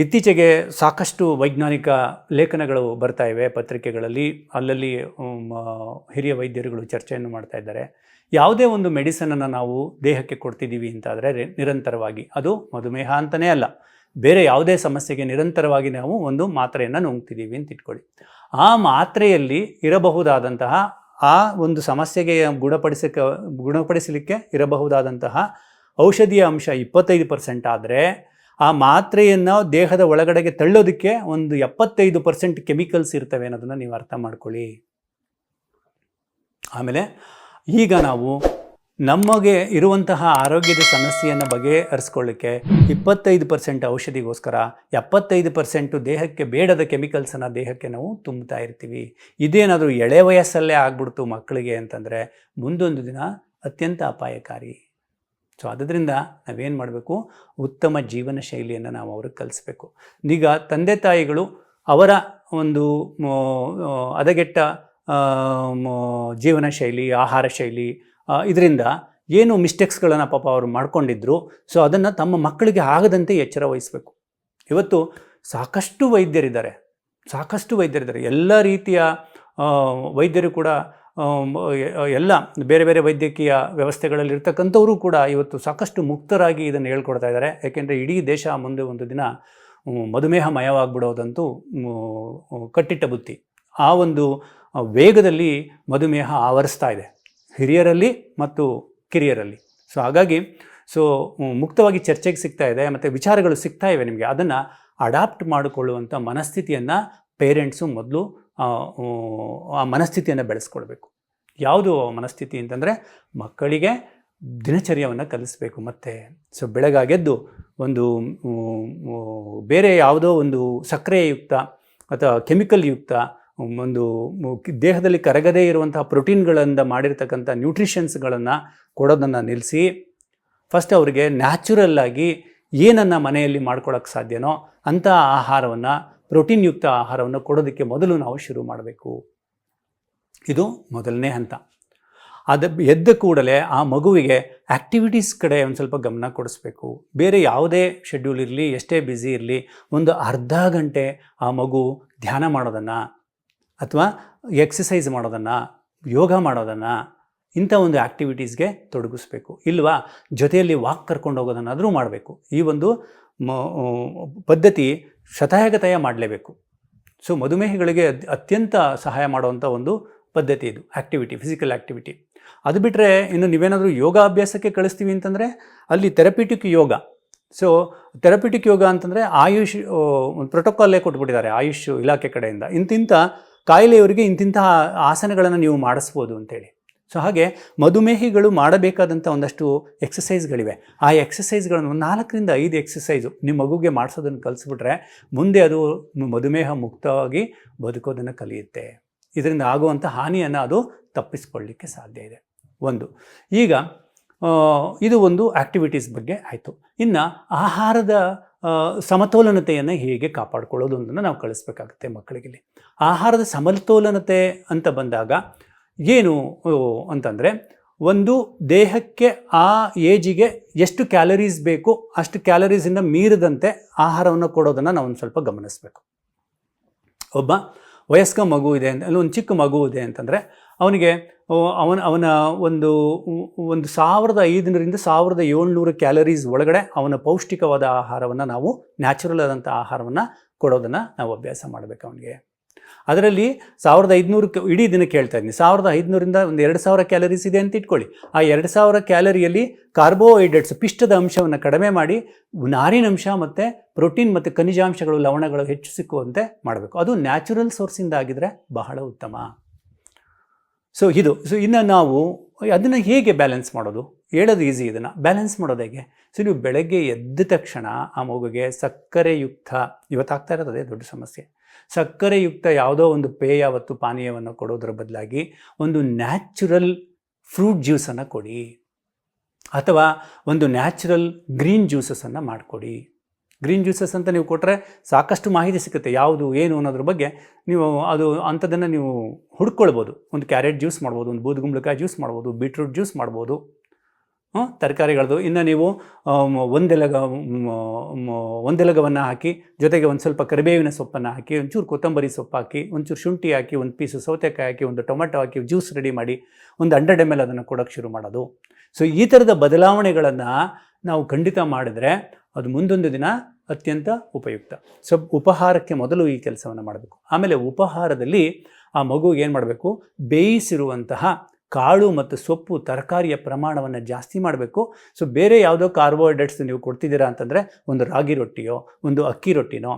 ಇತ್ತೀಚೆಗೆ ಸಾಕಷ್ಟು ವೈಜ್ಞಾನಿಕ ಲೇಖನಗಳು ಬರ್ತಾ ಇವೆ ಪತ್ರಿಕೆಗಳಲ್ಲಿ. ಅಲ್ಲಲ್ಲಿ ಹಿರಿಯ ವೈದ್ಯರುಗಳು ಚರ್ಚೆಯನ್ನು ಮಾಡ್ತಾ ಇದ್ದಾರೆ. ಯಾವುದೇ ಒಂದು ಮೆಡಿಸನನ್ನು ನಾವು ದೇಹಕ್ಕೆ ಕೊಡ್ತಿದ್ದೀವಿ ಅಂತಾದರೆ ನಿರಂತರವಾಗಿ. ಅದು ಮಧುಮೇಹ ಅಂತಲೇ ಅಲ್ಲ. ಬೇರೆ ಯಾವುದೇ ಸಮಸ್ಯೆಗೆ ನಿರಂತರವಾಗಿ ನಾವು ಒಂದು ಮಾತ್ರೆಯನ್ನು ನುಂಗ್ತಿದ್ದೀವಿ ಅಂತ ಇಟ್ಕೊಳ್ಳಿ. ಆ ಮಾತ್ರೆಯಲ್ಲಿ ಇರಬಹುದಾದಂತಹ, ಆ ಒಂದು ಸಮಸ್ಯೆಗೆ ಗುಣಪಡಿಸಕ್ಕೆ ಗುಣಪಡಿಸಲಿಕ್ಕೆ ಇರಬಹುದಾದಂತಹ ಔಷಧಿಯ ಅಂಶ ಇಪ್ಪತ್ತೈದು ಪರ್ಸೆಂಟ್ ಆದರೆ ಆ ಮಾತ್ರೆಯನ್ನು ದೇಹದ ಒಳಗಡೆಗೆ ತಳ್ಳೋದಕ್ಕೆ ಒಂದು ಎಪ್ಪತ್ತೈದು ಪರ್ಸೆಂಟ್ ಕೆಮಿಕಲ್ಸ್ ಇರ್ತವೆ ಅನ್ನೋದನ್ನು ನೀವು ಅರ್ಥ ಮಾಡ್ಕೊಳ್ಳಿ. ಆಮೇಲೆ ಈಗ ನಾವು ನಮಗೆ ಇರುವಂತಹ ಆರೋಗ್ಯದ ಸಮಸ್ಯೆಯನ್ನು ಬಗೆಹರಿಸ್ಕೊಳ್ಳಿಕ್ಕೆ ಇಪ್ಪತ್ತೈದು ಪರ್ಸೆಂಟ್ ಔಷಧಿಗೋಸ್ಕರ ಎಪ್ಪತ್ತೈದು ಪರ್ಸೆಂಟು ದೇಹಕ್ಕೆ ಬೇಡದ ಕೆಮಿಕಲ್ಸನ್ನು ದೇಹಕ್ಕೆ ನಾವು ತುಂಬುತ್ತಾ ಇರ್ತೀವಿ. ಇದೇನಾದರೂ ಎಳೆ ವಯಸ್ಸಲ್ಲೇ ಆಗ್ಬಿಡ್ತು ಮಕ್ಕಳಿಗೆ ಅಂತಂದರೆ ಮುಂದೊಂದು ದಿನ ಅತ್ಯಂತ ಅಪಾಯಕಾರಿ. ಸೊ ಅದರಿಂದ ನಾವೇನು ಮಾಡಬೇಕು? ಉತ್ತಮ ಜೀವನ ಶೈಲಿಯನ್ನು ನಾವು ಅವ್ರಿಗೆ ಕಲಿಸ್ಬೇಕು. ಈಗ ತಂದೆ ತಾಯಿಗಳು ಅವರ ಒಂದು ಅದಗೆಟ್ಟ ಜೀವನ ಶೈಲಿ, ಆಹಾರ ಶೈಲಿ ಇದರಿಂದ ಏನು ಮಿಸ್ಟೇಕ್ಸ್ಗಳನ್ನು ಪಾಪ ಅವರು ಮಾಡ್ಕೊಂಡಿದ್ರು. ಸೊ ಅದನ್ನು ತಮ್ಮ ಮಕ್ಕಳಿಗೆ ಆಗದಂತೆ ಎಚ್ಚರ ವಹಿಸಬೇಕು. ಇವತ್ತು ಸಾಕಷ್ಟು ವೈದ್ಯರಿದ್ದಾರೆ. ಸಾಕಷ್ಟು ವೈದ್ಯರಿದ್ದಾರೆ. ಎಲ್ಲ ರೀತಿಯ ವೈದ್ಯರು ಕೂಡ ಎಲ್ಲ ಬೇರೆ ಬೇರೆ ವೈದ್ಯಕೀಯ ವ್ಯವಸ್ಥೆಗಳಲ್ಲಿ ಇರ್ತಕ್ಕಂಥವರು ಕೂಡ ಇವತ್ತು ಸಾಕಷ್ಟು ಮುಕ್ತರಾಗಿ ಇದನ್ನು ಹೇಳ್ಕೊಡ್ತಾ ಇದ್ದಾರೆ. ಯಾಕೆಂದರೆ ಇಡೀ ದೇಶ ಮುಂದೆ ಒಂದು ದಿನ ಮಧುಮೇಹ ಮಯವಾಗ್ಬಿಡೋದಂತೂ ಕಟ್ಟಿಟ್ಟ ಬುತ್ತಿ. ಆ ಒಂದು ವೇಗದಲ್ಲಿ ಮಧುಮೇಹ ಆವರಿಸ್ತಾ ಇದೆ. ಹಿರಿಯರಲ್ಲಿ ಮತ್ತು ಕಿರಿಯರಲ್ಲಿ. ಸೊ, ಹಾಗಾಗಿ, ಸೊ ಮುಕ್ತವಾಗಿ ಚರ್ಚೆಗೆ ಸಿಗ್ತಾ ಇದೆ, ಮತ್ತು ವಿಚಾರಗಳು ಸಿಗ್ತಾ ಇವೆ ನಿಮಗೆ. ಅದನ್ನು ಅಡಾಪ್ಟ್ ಮಾಡಿಕೊಳ್ಳುವಂಥ ಮನಸ್ಥಿತಿಯನ್ನು ಪೇರೆಂಟ್ಸು ಮೊದಲು ಆ ಮನಸ್ಥಿತಿಯನ್ನು ಬೆಳೆಸ್ಕೊಳ್ಬೇಕು. ಯಾವುದು ಮನಸ್ಥಿತಿ ಅಂತಂದರೆ ಮಕ್ಕಳಿಗೆ ದಿನಚರ್ಯವನ್ನು ಕಲಿಸ್ಬೇಕು. ಮತ್ತೆ ಸೊ ಬೆಳಗಾಗೆದ್ದು ಒಂದು ಬೇರೆ ಯಾವುದೋ ಒಂದು ಸಕ್ಕರೆಯುಕ್ತ ಅಥವಾ ಕೆಮಿಕಲ್ ಯುಕ್ತ ಒಂದು ದೇಹದಲ್ಲಿ ಕರಗದೇ ಇರುವಂತಹ ಪ್ರೋಟೀನ್ಗಳಿಂದ ಮಾಡಿರ್ತಕ್ಕಂಥ ನ್ಯೂಟ್ರಿಷನ್ಸ್ಗಳನ್ನು ಕೊಡೋದನ್ನು ನಿಲ್ಲಿಸಿ ಫಸ್ಟ್ ಅವರಿಗೆ ನ್ಯಾಚುರಲ್ಲಾಗಿ ಏನನ್ನು ಮನೆಯಲ್ಲಿ ಮಾಡ್ಕೊಳ್ಳೋಕ್ಕೆ ಸಾಧ್ಯನೋ ಅಂಥ ಆಹಾರವನ್ನು ಪ್ರೋಟೀನ್ ಯುಕ್ತ ಆಹಾರವನ್ನು ಕೊಡೋದಕ್ಕೆ ಮೊದಲು ನಾವು ಶುರು ಮಾಡಬೇಕು. ಇದು ಮೊದಲನೇ ಹಂತ. ಅದ ಎದ್ದ ಕೂಡಲೇ ಆ ಮಗುವಿಗೆ ಆ್ಯಕ್ಟಿವಿಟೀಸ್ ಕಡೆ ಒಂದು ಸ್ವಲ್ಪ ಗಮನ ಕೊಡಿಸ್ಬೇಕು. ಬೇರೆ ಯಾವುದೇ ಶೆಡ್ಯೂಲ್ ಇರಲಿ, ಎಷ್ಟೇ ಬ್ಯುಸಿ ಇರಲಿ, ಒಂದು ಅರ್ಧ ಗಂಟೆ ಆ ಮಗು ಧ್ಯಾನ ಮಾಡೋದನ್ನು ಅಥವಾ ಎಕ್ಸಸೈಸ್ ಮಾಡೋದನ್ನು, ಯೋಗ ಮಾಡೋದನ್ನು ಇಂಥ ಒಂದು ಆ್ಯಕ್ಟಿವಿಟೀಸ್ಗೆ ತೊಡಗಿಸ್ಬೇಕು. ಇಲ್ವಾ? ಜೊತೆಯಲ್ಲಿ ವಾಕ್ ಕರ್ಕೊಂಡು ಹೋಗೋದನ್ನಾದರೂ ಮಾಡಬೇಕು. ಈ ಒಂದು ಪದ್ಧತಿ ಶತಾಯಗತಾಯ ಮಾಡಲೇಬೇಕು. ಸೊ ಮಧುಮೇಹಿಗಳಿಗೆ ಅತ್- ಅತ್ಯಂತ ಸಹಾಯ ಮಾಡುವಂಥ ಒಂದು ಪದ್ಧತಿ ಇದು ಆ್ಯಕ್ಟಿವಿಟಿ ಫಿಸಿಕಲ್ ಆ್ಯಕ್ಟಿವಿಟಿ ಅದು ಬಿಟ್ಟರೆ ಇನ್ನು ನೀವೇನಾದರೂ ಯೋಗ ಅಭ್ಯಾಸಕ್ಕೆ ಕಳಿಸ್ತೀವಿ ಅಂತಂದರೆ, ಅಲ್ಲಿ therapeutic yoga. So therapeutic yoga ಅಂತಂದರೆ ಆಯುಷ್ ಒಂದು ಪ್ರೋಟೋಕಾಲೇ ಕೊಟ್ಬಿಟ್ಟಿದ್ದಾರೆ, ಆಯುಷ್ ಇಲಾಖೆ ಕಡೆಯಿಂದ. ಇಂತಿಂಥ ಕಾಯಿಲೆಯವರಿಗೆ ಇಂತಿಂತಹ ಆಸನಗಳನ್ನು ನೀವು ಮಾಡಿಸ್ಬೋದು ಅಂತೇಳಿ ಸೊ ಹಾಗೆ ಮಧುಮೇಹಿಗಳು ಮಾಡಬೇಕಾದಂಥ ಒಂದಷ್ಟು ಎಕ್ಸಸೈಸ್ಗಳಿವೆ ಆ ಎಕ್ಸಸೈಸ್ಗಳನ್ನು ನಾಲ್ಕರಿಂದ ಐದು ಎಕ್ಸಸೈಸು ನಿಮ್ಮ ಮಗುಗೆ ಮಾಡಿಸೋದನ್ನು ಕಲಿಸ್ಬಿಟ್ರೆ ಮುಂದೆ ಅದು ಮಧುಮೇಹ ಮುಕ್ತವಾಗಿ ಬದುಕೋದನ್ನು ಕಲಿಯುತ್ತೆ. ಇದರಿಂದ ಆಗುವಂಥ ಹಾನಿಯನ್ನು ಅದು ತಪ್ಪಿಸ್ಕೊಳ್ಳಿಕ್ಕೆ ಸಾಧ್ಯ ಇದೆ. ಒಂದು, ಈಗ ಇದು ಒಂದು ಆ್ಯಕ್ಟಿವಿಟೀಸ್ ಬಗ್ಗೆ ಆಯಿತು. ಇನ್ನು ಆಹಾರದ ಸಮತೋಲನತೆಯನ್ನು ಹೇಗೆ ಕಾಪಾಡಿಕೊಳ್ಳೋದು ಅಂತ ನಾವು ಕಳಿಸ್ಬೇಕಾಗುತ್ತೆ ಮಕ್ಕಳಿಗೆ. ಆಹಾರದ ಸಮತೋಲನತೆ ಅಂತ ಬಂದಾಗ ಏನು ಅಂತಂದರೆ ಒಂದು ದೇಹಕ್ಕೆ ಆ ಏಜಿಗೆ ಎಷ್ಟು ಕ್ಯಾಲರೀಸ್ ಬೇಕು, ಅಷ್ಟು ಕ್ಯಾಲರೀಸಿಂದ ಮೀರಿದಂತೆ ಆಹಾರವನ್ನು ಕೊಡೋದನ್ನು ನಾವು ಒಂದು ಸ್ವಲ್ಪ ಗಮನಿಸಬೇಕು. ಒಬ್ಬ ವಯಸ್ಕ ಮಗು ಇದೆ ಅಂತ, ಅಲ್ಲಿ ಒಂದು ಚಿಕ್ಕ ಮಗು ಇದೆ ಅಂತಂದರೆ ಅವನಿಗೆ ಅವನ ಅವನ ಒಂದು ಒಂದು ಸಾವಿರದ ಐದುನೂರಿಂದ ಸಾವಿರದ ಏಳ್ನೂರು ಕ್ಯಾಲರೀಸ್ ಒಳಗಡೆ ಅವನ ಪೌಷ್ಟಿಕವಾದ ಆಹಾರವನ್ನು ನಾವು ನ್ಯಾಚುರಲ್ ಆದಂಥ ಆಹಾರವನ್ನು ಕೊಡೋದನ್ನು ನಾವು ಅಭ್ಯಾಸ ಮಾಡಬೇಕು ಅವನಿಗೆ. ಅದರಲ್ಲಿ ಸಾವಿರದ ಐದುನೂರು ಇಡೀ ದಿನಕ್ಕೆ ಹೇಳ್ತಾ ಇದ್ದೀನಿ. ಸಾವಿರದ ಐದುನೂರಿಂದ ಒಂದು ಎರಡು ಸಾವಿರ ಕ್ಯಾಲರೀಸ್ ಇದೆ ಅಂತ ಇಟ್ಕೊಳ್ಳಿ. ಆ ಎರಡು ಸಾವಿರ ಕ್ಯಾಲರಿಯಲ್ಲಿ ಕಾರ್ಬೋಹೈಡ್ರೇಟ್ಸ್ ಪಿಷ್ಟದ ಅಂಶವನ್ನು ಕಡಿಮೆ ಮಾಡಿ ನಾರಿನಂಶ ಮತ್ತು ಪ್ರೋಟೀನ್ ಮತ್ತು ಖನಿಜಾಂಶಗಳು, ಲವಣಗಳು ಹೆಚ್ಚು ಸಿಕ್ಕುವಂತೆ ಮಾಡಬೇಕು. ಅದು ನ್ಯಾಚುರಲ್ ಸೋರ್ಸಿಂದ ಆಗಿದ್ರೆ ಬಹಳ ಉತ್ತಮ. ಸೊ ಇದು ಸೊ ಇನ್ನು ನಾವು ಅದನ್ನು ಹೇಗೆ ಬ್ಯಾಲೆನ್ಸ್ ಮಾಡೋದು? ಹೇಳೋದು ಈಸಿ ಇದನ್ನು. ಬ್ಯಾಲೆನ್ಸ್ ಮಾಡೋದು ಹೇಗೆ? ಸೊ ನೀವು ಬೆಳಗ್ಗೆ ಎದ್ದ ತಕ್ಷಣ ಆ ಮಗುಗೆ ಸಕ್ಕರೆಯುಕ್ತ, ಇವತ್ತಾಗ್ತಾ ಇರೋದು ಅದೇ ದೊಡ್ಡ ಸಮಸ್ಯೆ. ಸಕ್ಕರೆಯುಕ್ತ ಯಾವುದೋ ಒಂದು ಪೇಯ ಮತ್ತು ಪಾನೀಯವನ್ನು ಕೊಡೋದ್ರ ಬದಲಾಗಿ ಒಂದು ನ್ಯಾಚುರಲ್ ಫ್ರೂಟ್ ಜ್ಯೂಸನ್ನು ಕೊಡಿ. ಅಥವಾ ಒಂದು ನ್ಯಾಚುರಲ್ ಗ್ರೀನ್ ಜ್ಯೂಸಸನ್ನು ಮಾಡಿಕೊಡಿ. ಗ್ರೀನ್ ಜ್ಯೂಸಸ್ ಅಂತ ನೀವು ಕೊಟ್ಟರೆ ಸಾಕಷ್ಟು ಮಾಹಿತಿ ಸಿಗುತ್ತೆ. ಯಾವುದು, ಏನು ಅನ್ನೋದ್ರ ಬಗ್ಗೆ ನೀವು ಅದು ಅಂಥದ್ದನ್ನು ನೀವು ಹುಡ್ಕೊಳ್ಬೋದು. ಒಂದು ಕ್ಯಾರೆಟ್ ಜ್ಯೂಸ್ ಮಾಡ್ಬೋದು, ಒಂದು ಬೂದುಗುಂಬಳಕಾಯಿ ಜ್ಯೂಸ್ ಮಾಡ್ಬೋದು, ಬೀಟ್ರೂಟ್ ಜ್ಯೂಸ್ ಮಾಡ್ಬೋದು. ತರಕಾರಿಗಳದ್ದು ಇನ್ನು ನೀವು ಒಂದೆಲಗ ಒಂದೆಲಗವನ್ನು ಹಾಕಿ, ಜೊತೆಗೆ ಒಂದು ಸ್ವಲ್ಪ ಕರಿಬೇವಿನ ಸೊಪ್ಪನ್ನು ಹಾಕಿ, ಒಂಚೂರು ಕೊತ್ತಂಬರಿ ಸೊಪ್ಪು ಹಾಕಿ, ಒಂಚೂರು ಶುಂಠಿ ಹಾಕಿ, ಒಂದು ಪೀಸು ಸೌತೆಕಾಯಿ ಹಾಕಿ, ಒಂದು ಟೊಮೆಟೊ ಹಾಕಿ ಜ್ಯೂಸ್ ರೆಡಿ ಮಾಡಿ, ಒಂದು ಹಂಡ್ರೆಡ್ ಎಂ ಎಲ್ ಅದನ್ನು ಕೊಡೋಕ್ಕೆ ಶುರು ಮಾಡೋದು. ಸೊ ಈ ಥರದ ಬದಲಾವಣೆಗಳನ್ನು ನಾವು ಖಂಡಿತ ಮಾಡಿದರೆ ಅದು ಮುಂದೊಂದು ದಿನ ಅತ್ಯಂತ ಉಪಯುಕ್ತ. ಸೊ ಉಪಹಾರಕ್ಕೆ ಮೊದಲು ಈ ಕೆಲಸವನ್ನು ಮಾಡಬೇಕು. ಆಮೇಲೆ ಉಪಹಾರದಲ್ಲಿ ಆ ಮಗುಗೆ ಏನು ಮಾಡಬೇಕು? ಬೇಯಿಸಿರುವಂತಹ ಕಾಳು ಮತ್ತು ಸೊಪ್ಪು ತರಕಾರಿಯ ಪ್ರಮಾಣವನ್ನು ಜಾಸ್ತಿ ಮಾಡಬೇಕು. ಸೊ ಬೇರೆ ಯಾವುದೋ ಕಾರ್ಬೋಹೈಡ್ರೇಟ್ಸ್ ನೀವು ಕೊಡ್ತಿದ್ದೀರಾ ಅಂತಂದರೆ ಒಂದು ರಾಗಿ ರೊಟ್ಟಿಯೋ, ಒಂದು ಅಕ್ಕಿ ರೊಟ್ಟಿನೋ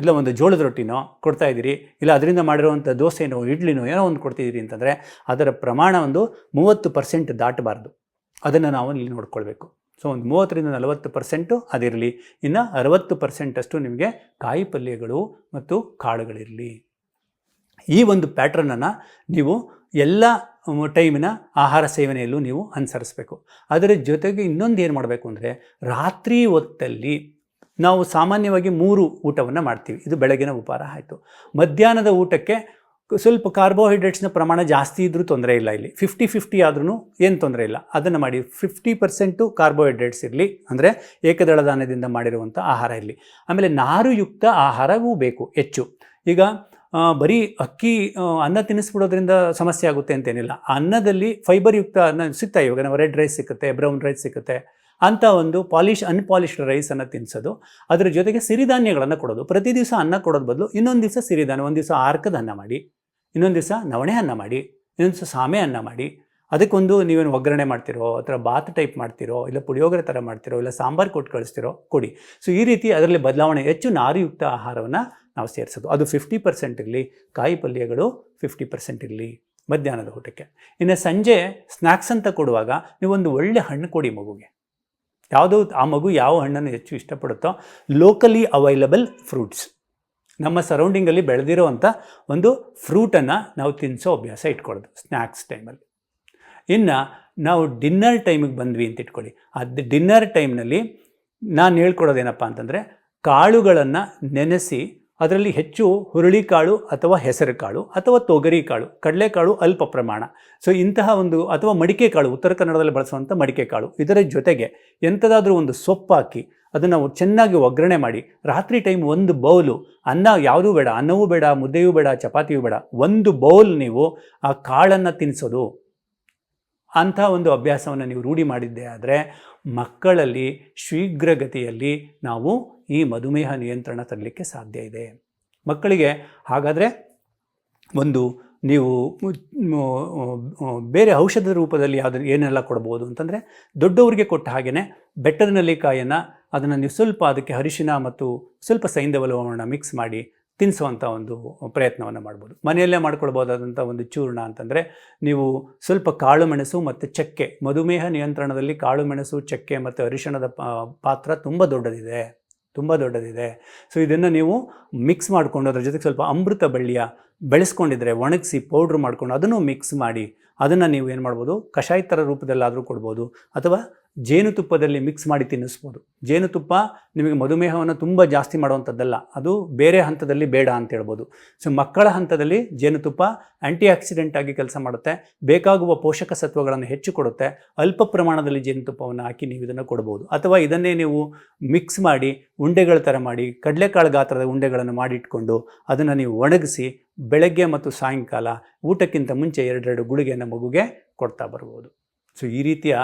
ಇಲ್ಲ ಒಂದು ಜೋಳದ ರೊಟ್ಟಿನೋ ಕೊಡ್ತಾ ಇದ್ದೀರಿ. ಇಲ್ಲ ಅದರಿಂದ ಮಾಡಿರುವಂಥ ದೋಸೆನೋ, ಇಡ್ಲಿನೋ ಏನೋ ಒಂದು ಕೊಡ್ತಿದ್ದೀರಿ ಅಂತಂದರೆ ಅದರ ಪ್ರಮಾಣ ಒಂದು ಮೂವತ್ತು ಪರ್ಸೆಂಟ್ ದಾಟಬಾರ್ದು. ಅದನ್ನು ನಾವು ಇಲ್ಲಿ ನೋಡ್ಕೊಳ್ಬೇಕು. ಸೊ ಒಂದು ಮೂವತ್ತರಿಂದ ನಲವತ್ತು ಪರ್ಸೆಂಟು ಅದಿರಲಿ. ಇನ್ನು ಅರವತ್ತು ಪರ್ಸೆಂಟಷ್ಟು ನಿಮಗೆ ಕಾಯಿ ಪಲ್ಯಗಳು ಮತ್ತು ಕಾಳುಗಳಿರಲಿ. ಈ ಒಂದು ಪ್ಯಾಟ್ರನನ್ನು ನೀವು ಎಲ್ಲ ಟೈಮಿನ ಆಹಾರ ಸೇವನೆಯಲ್ಲೂ ನೀವು ಅನುಸರಿಸಬೇಕು. ಅದರ ಜೊತೆಗೆ ಇನ್ನೊಂದು ಏನು ಮಾಡಬೇಕು ಅಂದರೆ ರಾತ್ರಿ ಹೊತ್ತಲ್ಲಿ ನಾವು ಸಾಮಾನ್ಯವಾಗಿ ಮೂರು ಊಟವನ್ನು ಮಾಡ್ತೀವಿ. ಇದು ಬೆಳಗಿನ ಉಪಹಾರ ಆಯಿತು. ಮಧ್ಯಾಹ್ನದ ಊಟಕ್ಕೆ ಸ್ವಲ್ಪ ಕಾರ್ಬೋಹೈಡ್ರೇಟ್ಸ್ನ ಪ್ರಮಾಣ ಜಾಸ್ತಿ ಇದ್ದರೂ ತೊಂದರೆ ಇಲ್ಲ ಇಲ್ಲಿ. ಫಿಫ್ಟಿ ಫಿಫ್ಟಿ ಆದ್ರೂ ಏನು ತೊಂದರೆ ಇಲ್ಲ. ಅದನ್ನು ಮಾಡಿ ಫಿಫ್ಟಿ ಪರ್ಸೆಂಟು ಕಾರ್ಬೋಹೈಡ್ರೇಟ್ಸ್ ಇರಲಿ. ಅಂದರೆ ಏಕದಳ ಧಾನ್ಯದಿಂದ ಮಾಡಿರುವಂಥ ಆಹಾರ ಇರಲಿ. ಆಮೇಲೆ ನಾರುಯುಕ್ತ ಆಹಾರವೂ ಬೇಕು ಹೆಚ್ಚು. ಈಗ ಬರೀ ಅಕ್ಕಿ ಅನ್ನ ತಿನ್ನಿಸ್ಬಿಡೋದ್ರಿಂದ ಸಮಸ್ಯೆ ಆಗುತ್ತೆ ಅಂತೇನಿಲ್ಲ. ಅನ್ನದಲ್ಲಿ ಫೈಬರ್ ಯುಕ್ತ ಅನ್ನ ಸಿಗ್ತಾ ಇವಾಗ ನಾವು ರೆಡ್ ರೈಸ್ ಸಿಗುತ್ತೆ ಬ್ರೌನ್ ರೈಸ್ ಸಿಗುತ್ತೆ ಅಂಥ ಒಂದು ಪಾಲಿಶ್ ಅನ್ಪಾಲಿಶ್ಡ್ ರೈಸನ್ನು ತಿನ್ನಿಸೋದು ಅದರ ಜೊತೆಗೆ ಸಿರಿಧಾನ್ಯಗಳನ್ನು ಕೊಡೋದು. ಪ್ರತಿ ದಿವಸ ಅನ್ನ ಕೊಡೋದು ಬದಲು ಇನ್ನೊಂದು ದಿವಸ ಸಿರಿಧಾನ್ಯ, ಒಂದು ದಿವಸ ಆರ್ಕದ ಅನ್ನ ಮಾಡಿ, ಇನ್ನೊಂದು ದಿವಸ ನವಣೆ ಅನ್ನ ಮಾಡಿ, ಇನ್ನೊಂದು ದಿವಸ ಸಾಮೆ ಅನ್ನ ಮಾಡಿ, ಅದಕ್ಕೊಂದು ನೀವೇನು ಒಗ್ಗರಣೆ ಮಾಡ್ತಿರೋ, ಅಥವಾ ಬಾತ್ ಟೈಪ್ ಮಾಡ್ತಿರೋ, ಇಲ್ಲ ಪುಳಿಯೋಗರೆ ಥರ ಮಾಡ್ತಿರೋ, ಇಲ್ಲ ಸಾಂಬಾರು ಕೊಟ್ಟು ಕಳಿಸ್ತಿರೋ ಕೊಡಿ. ಸೊ ಈ ರೀತಿ ಅದರಲ್ಲಿ ಬದಲಾವಣೆ, ಹೆಚ್ಚು ನಾರುಯುಕ್ತ ಆಹಾರವನ್ನು ನಾವು ಸೇರಿಸೋದು. ಅದು ಫಿಫ್ಟಿ ಪರ್ಸೆಂಟ್ ಇರಲಿ, ಕಾಯಿ ಪಲ್ಯಗಳು ಫಿಫ್ಟಿ ಪರ್ಸೆಂಟ್ ಇರಲಿ ಮಧ್ಯಾಹ್ನದ ಊಟಕ್ಕೆ. ಇನ್ನು ಸಂಜೆ ಸ್ನ್ಯಾಕ್ಸ್ ಅಂತ ಕೊಡುವಾಗ ನೀವೊಂದು ಒಳ್ಳೆ ಹಣ್ಣು ಕೊಡಿ ಮಗುಗೆ. ಯಾವುದೋ ಆ ಮಗು ಯಾವ ಹಣ್ಣನ್ನು ಹೆಚ್ಚು ಇಷ್ಟಪಡುತ್ತೋ ಲೋಕಲಿ ಅವೈಲಬಲ್ ಫ್ರೂಟ್ಸ್ ನಮ್ಮ ಸರೌಂಡಿಂಗಲ್ಲಿ ಬೆಳೆದಿರೋವಂಥ ಒಂದು ಫ್ರೂಟನ್ನು ನಾವು ತಿನ್ನಿಸೋ ಅಭ್ಯಾಸ ಇಟ್ಕೊಳ್ಳೋದು ಸ್ನ್ಯಾಕ್ಸ್ ಟೈಮಲ್ಲಿ ಇನ್ನು ನಾವು ಡಿನ್ನರ್ ಟೈಮಿಗೆ ಬಂದ್ವಿ ಅಂತ ಇಟ್ಕೊಳ್ಳಿ. ಅದು ಡಿನ್ನರ್ ಟೈಮ್ನಲ್ಲಿ ನಾನು ಹೇಳ್ಕೊಡೋದೇನಪ್ಪ ಅಂತಂದರೆ ಕಾಳುಗಳನ್ನು ನೆನೆಸಿ ಅದರಲ್ಲಿ ಹೆಚ್ಚು ಹುರುಳಿಕಾಳು ಅಥವಾ ಹೆಸರುಕಾಳು ಅಥವಾ ತೊಗರಿಕಾಳು, ಕಡಲೆಕಾಳು ಅಲ್ಪ ಪ್ರಮಾಣ. ಸೊ ಇಂತಹ ಒಂದು ಅಥವಾ ಮಡಿಕೆ ಕಾಳು ಉತ್ತರ ಕನ್ನಡದಲ್ಲಿ ಬಳಸುವಂಥ ಮಡಿಕೆ ಕಾಳು ಇದರ ಜೊತೆಗೆ ಎಂಥದಾದರೂ ಒಂದು ಸೊಪ್ಪು ಹಾಕಿ ಅದನ್ನು ಚೆನ್ನಾಗಿ ಒಗ್ಗರಣೆ ಮಾಡಿ, ರಾತ್ರಿ ಟೈಮ್ ಒಂದು ಬೌಲು, ಅನ್ನ ಯಾವುದೂ ಬೇಡ, ಅನ್ನವೂ ಬೇಡ, ಮುದ್ದೆಯೂ ಬೇಡ, ಚಪಾತಿಯೂ ಬೇಡ, ಒಂದು ಬೌಲ್ ನೀವು ಆ ಕಾಳನ್ನು ತಿನ್ನಿಸೋದು. ಅಂಥ ಒಂದು ಅಭ್ಯಾಸವನ್ನು ನೀವು ರೂಢಿ ಮಾಡಿದ್ದೇ ಆದರೆ ಮಕ್ಕಳಲ್ಲಿ ಶೀಘ್ರಗತಿಯಲ್ಲಿ ನಾವು ಈ ಮಧುಮೇಹ ನಿಯಂತ್ರಣ ತರಲಿಕ್ಕೆ ಸಾಧ್ಯ ಇದೆ. ಮಕ್ಕಳಿಗೆ ಹಾಗಾದರೆ ಒಂದು ನೀವು ಬೇರೆ ಔಷಧದ ರೂಪದಲ್ಲಿ ಯಾವ್ದು ಏನೆಲ್ಲ ಕೊಡ್ಬೋದು ಅಂತಂದರೆ ದೊಡ್ಡವರಿಗೆ ಕೊಟ್ಟ ಹಾಗೆಯೇ ಬೆಟ್ಟದ ನೆಲ್ಲಿಕಾಯನ್ನು ಅದನ್ನು ನೀವು ಸ್ವಲ್ಪ ಅದಕ್ಕೆ ಅರಿಶಿನ ಮತ್ತು ಸ್ವಲ್ಪ ಸೈಂಧವ ಲವಣವನ್ನು ಮಿಕ್ಸ್ ಮಾಡಿ ತಿನ್ನಿಸುವಂಥ ಒಂದು ಪ್ರಯತ್ನವನ್ನು ಮಾಡ್ಬೋದು. ಮನೆಯಲ್ಲೇ ಮಾಡ್ಕೊಳ್ಬೋದಾದಂಥ ಒಂದು ಚೂರ್ಣ ಅಂತಂದರೆ ನೀವು ಸ್ವಲ್ಪ ಕಾಳು ಮೆಣಸು ಮತ್ತು ಚಕ್ಕೆ, ಮಧುಮೇಹ ನಿಯಂತ್ರಣದಲ್ಲಿ ಕಾಳು ಮೆಣಸು, ಚಕ್ಕೆ ಮತ್ತು ಅರಿಶಿಣದ ಪಾತ್ರ ತುಂಬ ದೊಡ್ಡದಿದೆ. ತುಂಬ ದೊಡ್ಡದಿದೆ. ಸೊ ಇದನ್ನು ನೀವು ಮಿಕ್ಸ್ ಮಾಡಿಕೊಂಡು ಅದ್ರ ಜೊತೆಗೆ ಸ್ವಲ್ಪ ಅಮೃತ ಬಳ್ಳಿಯ ಬೆಳೆಸ್ಕೊಂಡಿದ್ರೆ, ಒಣಗಿಸಿ ಪೌಡ್ರ್ ಮಾಡ್ಕೊಂಡು ಅದನ್ನು ಮಿಕ್ಸ್ ಮಾಡಿ, ಅದನ್ನು ನೀವು ಏನು ಮಾಡ್ಬೋದು, ಕಷಾಯ ಥರ ರೂಪದಲ್ಲಾದರೂ ಕೊಡ್ಬೋದು. ಅಥವಾ ಜೇನುತುಪ್ಪದಲ್ಲಿ ಮಿಕ್ಸ್ ಮಾಡಿ ತಿನ್ನಿಸ್ಬೋದು. ಜೇನುತುಪ್ಪ ನಿಮಗೆ ಮಧುಮೇಹವನ್ನು ತುಂಬ ಜಾಸ್ತಿ ಮಾಡುವಂಥದ್ದಲ್ಲ. ಅದು ಬೇರೆ ಹಂತದಲ್ಲಿ ಬೇಡ ಅಂತ ಹೇಳ್ಬೋದು. ಸೊ ಮಕ್ಕಳ ಹಂತದಲ್ಲಿ ಜೇನುತುಪ್ಪ ಆ್ಯಂಟಿ ಆಕ್ಸಿಡೆಂಟ್ ಆಗಿ ಕೆಲಸ ಮಾಡುತ್ತೆ. ಬೇಕಾಗುವ ಪೋಷಕ ಸತ್ವಗಳನ್ನು ಹೆಚ್ಚು ಕೊಡುತ್ತೆ. ಅಲ್ಪ ಪ್ರಮಾಣದಲ್ಲಿ ಜೇನುತುಪ್ಪವನ್ನು ಹಾಕಿ ನೀವು ಇದನ್ನು ಕೊಡ್ಬೋದು. ಅಥವಾ ಇದನ್ನೇ ನೀವು ಮಿಕ್ಸ್ ಮಾಡಿ ಉಂಡೆಗಳ ಥರ ಮಾಡಿ, ಕಡಲೆಕಾಳು ಗಾತ್ರದ ಉಂಡೆಗಳನ್ನು ಮಾಡಿಟ್ಕೊಂಡು ಅದನ್ನು ನೀವು ಒಣಗಿಸಿ ಬೆಳಗ್ಗೆ ಮತ್ತು ಸಾಯಂಕಾಲ ಊಟಕ್ಕಿಂತ ಮುಂಚೆ ಎರಡೆರಡು ಗುಳಿಗೆಯನ್ನು ಮಗುಗೆ ಕೊಡ್ತಾ ಬರ್ಬೋದು. ಸೊ ಈ ರೀತಿಯ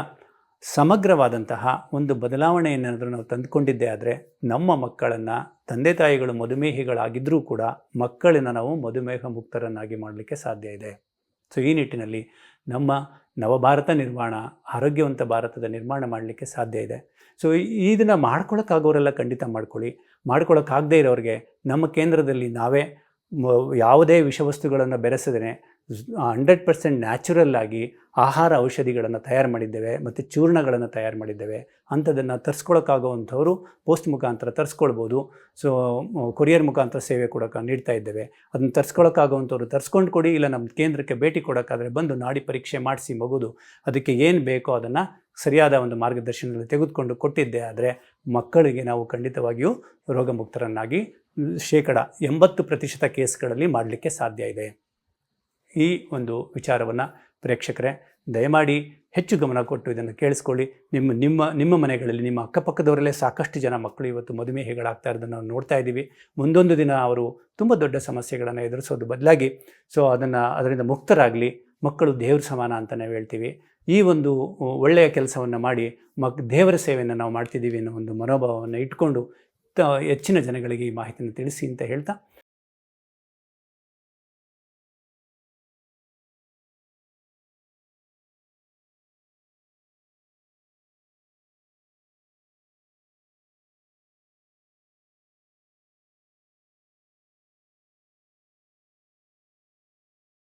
ಸಮಗ್ರವಾದಂತಹ ಒಂದು ಬದಲಾವಣೆಯನ್ನಾದರೂ ನಾವು ತಂದುಕೊಂಡಿದ್ದೇ ಆದರೆ ನಮ್ಮ ಮಕ್ಕಳನ್ನು, ತಂದೆ ತಾಯಿಗಳು ಮಧುಮೇಹಿಗಳಾಗಿದ್ದರೂ ಕೂಡ ಮಕ್ಕಳನ್ನು ನಾವು ಮಧುಮೇಹ ಮುಕ್ತರನ್ನಾಗಿ ಮಾಡಲಿಕ್ಕೆ ಸಾಧ್ಯ ಇದೆ. ಸೊ ಈ ನಿಟ್ಟಿನಲ್ಲಿ ನಮ್ಮ ನವಭಾರತ ನಿರ್ಮಾಣ, ಆರೋಗ್ಯವಂತ ಭಾರತದ ನಿರ್ಮಾಣ ಮಾಡಲಿಕ್ಕೆ ಸಾಧ್ಯ ಇದೆ. ಸೊ ಇದನ್ನು ಮಾಡ್ಕೊಳಕ್ಕಾಗೋರೆಲ್ಲ ಖಂಡಿತ ಮಾಡ್ಕೊಳ್ಳಿ. ಮಾಡ್ಕೊಳಕ್ಕಾಗದೇ ಇರೋರಿಗೆ ನಮ್ಮ ಕೇಂದ್ರದಲ್ಲಿ ನಾವೇ ಯಾವುದೇ ವಿಷವಸ್ತುಗಳನ್ನು ಬೆರೆಸದೇ ಹಂಡ್ರೆಡ್ ಪರ್ಸೆಂಟ್ ನ್ಯಾಚುರಲ್ ಆಗಿ ಆಹಾರ ಔಷಧಿಗಳನ್ನು ತಯಾರು ಮಾಡಿದ್ದೇವೆ ಮತ್ತು ಚೂರ್ಣಗಳನ್ನು ತಯಾರು ಮಾಡಿದ್ದೇವೆ ಅಂಥದ್ದನ್ನು ತರಿಸ್ಕೊಳಕ್ಕಾಗುವಂಥವ್ರು ಪೋಸ್ಟ್ ಮುಖಾಂತರ ತರಿಸ್ಕೊಳ್ಬೋದು. ಸೊ ಕೊರಿಯರ್ ಮುಖಾಂತರ ಸೇವೆ ಕೊಡೋಕೆ ನೀಡ್ತಾ ಇದ್ದೇವೆ. ಅದನ್ನು ತರಿಸ್ಕೊಳಕ್ಕಾಗುವಂಥವ್ರು ತರಿಸ್ಕೊಂಡು ಕೊಡಿ, ಇಲ್ಲ ನಮ್ಮ ಕೇಂದ್ರಕ್ಕೆ ಭೇಟಿ ಕೊಡೋಕ್ಕಾದರೆ ಬಂದು ನಾಡಿ ಪರೀಕ್ಷೆ ಮಾಡಿಸಿ ಮಗುದು. ಅದಕ್ಕೆ ಏನು ಬೇಕೋ ಅದನ್ನು ಸರಿಯಾದ ಒಂದು ಮಾರ್ಗದರ್ಶನದಲ್ಲಿ ತೆಗೆದುಕೊಂಡು ಕೊಟ್ಟಿದ್ದೆ. ಆದರೆ ಮಕ್ಕಳಿಗೆ ನಾವು ಖಂಡಿತವಾಗಿಯೂ ರೋಗಮುಕ್ತರನ್ನಾಗಿ ಶೇಕಡ ಎಂಬತ್ತು ಪ್ರತಿಶತ ಕೇಸ್ಗಳಲ್ಲಿ ಮಾಡಲಿಕ್ಕೆ ಸಾಧ್ಯ ಇದೆ. ಈ ಒಂದು ವಿಚಾರವನ್ನು ಪ್ರೇಕ್ಷಕರೇ, ದಯಮಾಡಿ ಹೆಚ್ಚು ಗಮನ ಕೊಟ್ಟು ಇದನ್ನು ಕೇಳಿಸ್ಕೊಳ್ಳಿ. ನಿಮ್ಮ ನಿಮ್ಮ ನಿಮ್ಮ ಮನೆಗಳಲ್ಲಿ, ನಿಮ್ಮ ಅಕ್ಕಪಕ್ಕದವರಲ್ಲೇ ಸಾಕಷ್ಟು ಜನ ಮಕ್ಕಳು ಇವತ್ತು ಮಧುಮೇಹಗಳಾಗ್ತಾ ಇರೋದನ್ನು ನಾವು ನೋಡ್ತಾ ಇದ್ದೀವಿ. ಮುಂದೊಂದು ದಿನ ಅವರು ತುಂಬ ದೊಡ್ಡ ಸಮಸ್ಯೆಗಳನ್ನು ಎದುರಿಸೋದು ಬದಲಾಗಿ, ಸೊ ಅದನ್ನು, ಅದರಿಂದ ಮುಕ್ತರಾಗಲಿ, ಮಕ್ಕಳು ದೇವ್ರ ಸಮಾನ ಅಂತ ನಾವು ಹೇಳ್ತೀವಿ. ಈ ಒಂದು ಒಳ್ಳೆಯ ಕೆಲಸವನ್ನು ಮಾಡಿ, ಮಕ್, ದೇವರ ಸೇವೆಯನ್ನು ನಾವು ಮಾಡ್ತಿದ್ದೀವಿ ಅನ್ನೋ ಒಂದು ಮನೋಭಾವವನ್ನು ಇಟ್ಕೊಂಡು ಹೆಚ್ಚಿನ ಜನಗಳಿಗೆ ಈ ಮಾಹಿತಿಯನ್ನು ತಿಳಿಸಿ ಅಂತ ಹೇಳ್ತಾ